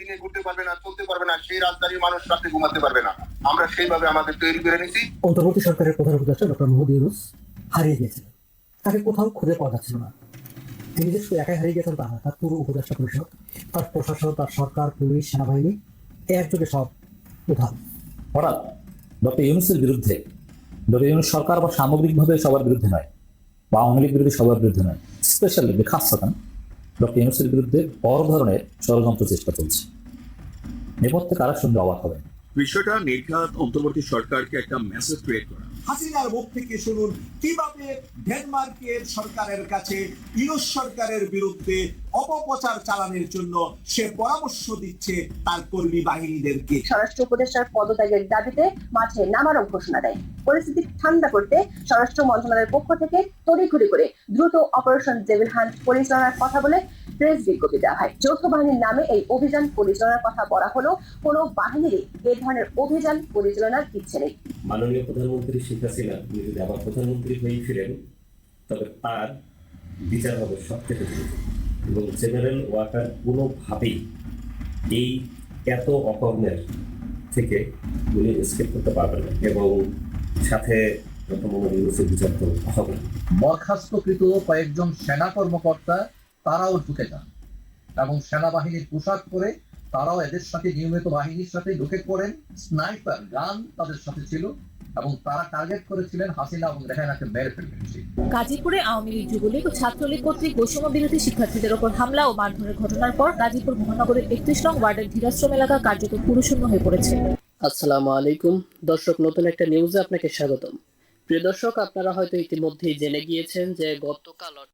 দিনে ঘুরতে পারবে না চলতে পারবে না সেই রাজধানীর মানুষ রাতে ঘুমাতে পারবে না। আমরা সেইভাবে আমাদের তৈরি করে নিছি। অন্তর্বর্তী সরকারের প্রধান উপদেষ্টা ডক্টর মোহাম্মদ ইউনুস হারিয়ে গিয়েছিলেন তাকে কোথাও খুঁজে পাওয়া যাচ্ছিল না। তিনি যে শুধু একাই হারিয়ে গেছেন তা না তার পুরো উপদেষ্টা পরিষদ তার প্রশাসন তার সরকার পুলিশ সেনাবাহিনী একযোগে সব উধাও। হঠাৎ ডক্টর ইউনুসের বিরুদ্ধে ডক্টর ইউনুস সরকার বা সামগ্রিকভাবে সবার বিরুদ্ধে নয় বা আওয়ামী লীগ বিরুদ্ধে সবার বিরুদ্ধে নয় স্পেশালি খাসাতান ডক্টর ইউনুসের বিরুদ্ধে বড় ধরনের ষড়যন্ত্র চেষ্টা চলছে। নেপথ্যে কারা সঙ্গে অবাক হবে বিষয়টা নির্ঘাত অন্তর্বর্তী সরকারকে একটা মেসেজ ক্রিয়েট করা। হাসিনার মুখ থেকে শুনুন কীভাবে ডেনমার্কের সরকারের কাছে ইউরোপ সরকারের বিরুদ্ধে অপপ্রচার চালানোর জন্য সে পরামর্শ দিচ্ছে তার কর্মী বাহিনীদেরকে। স্বরাষ্ট্র উপদেষ্টার পদত্যাগের দাবিতে মাঠে নামারও ঘোষণা দেয়। পরিস্থিতি ঠান্ডা করতে স্বরাষ্ট্র মন্ত্রণালয়ের পক্ষ থেকে তড়িঘড়ি করে দ্রুত অপারেশন ডেভিল হান্ট পরিচালনার কথা বলে প্রেস বিজ্ঞপ্তি দেওয়া হয় যৌথ বাহিনীর নামে এই অভিযান পরিচালনার কথা বলা হলেও কোনো বাহিনীরই এ ধরনের অভিযান পরিচালনার ইচ্ছে নেই। মাননীয় প্রধানমন্ত্রী শেখ হাসিনা যদি আবার প্রধানমন্ত্রী হয়ে ফিরেন, তবে তার বিচার হবে সব থেকে এবং জেনারেল ওয়াকার কোনোভাবেই এই এত অকর্মের থেকে উনি এসকেপ করতে পারবেন না। এবং সাথে ডক্টর মোহাম্মদ ইউনুসের বিচার তো হবে বরখাস্তকৃত কয়েকজন সেনা কর্মকর্তা তারাও ঢুকে যান এবং সেনাবাহিনীর পোশাক পরে তারাও এদের সাথে নিয়মিত বাহিনীর সাথে ঢুকে পড়েন। স্নাইপার গান তাদের সাথে ছিল এবং তারা টার্গেট করেছিলেন হাসিনা এবং রেহানাকে মেরে ফেলবেন গাজীপুরে আওয়ামী লীগ যুবলীগ ও ছাত্রলীগ কর্তৃক বৈষম্য বিরোধী শিক্ষার্থীদের ওপর হামলা ও মারধরের ঘটনার পর গাজীপুর মহানগরের একত্রিশ নং ওয়ার্ডের ধীরাশ্রম এলাকা কার্যত পুরুষূন্য হয়ে পড়েছে। আসসালামু আলাইকুম। দর্শক নতুন একটা নিউজে আপনাকে স্বাগতম। প্রিয় দর্শক আপনারা হয়তো ইতিমধ্যেই জেনে গিয়েছেন যে গতকাল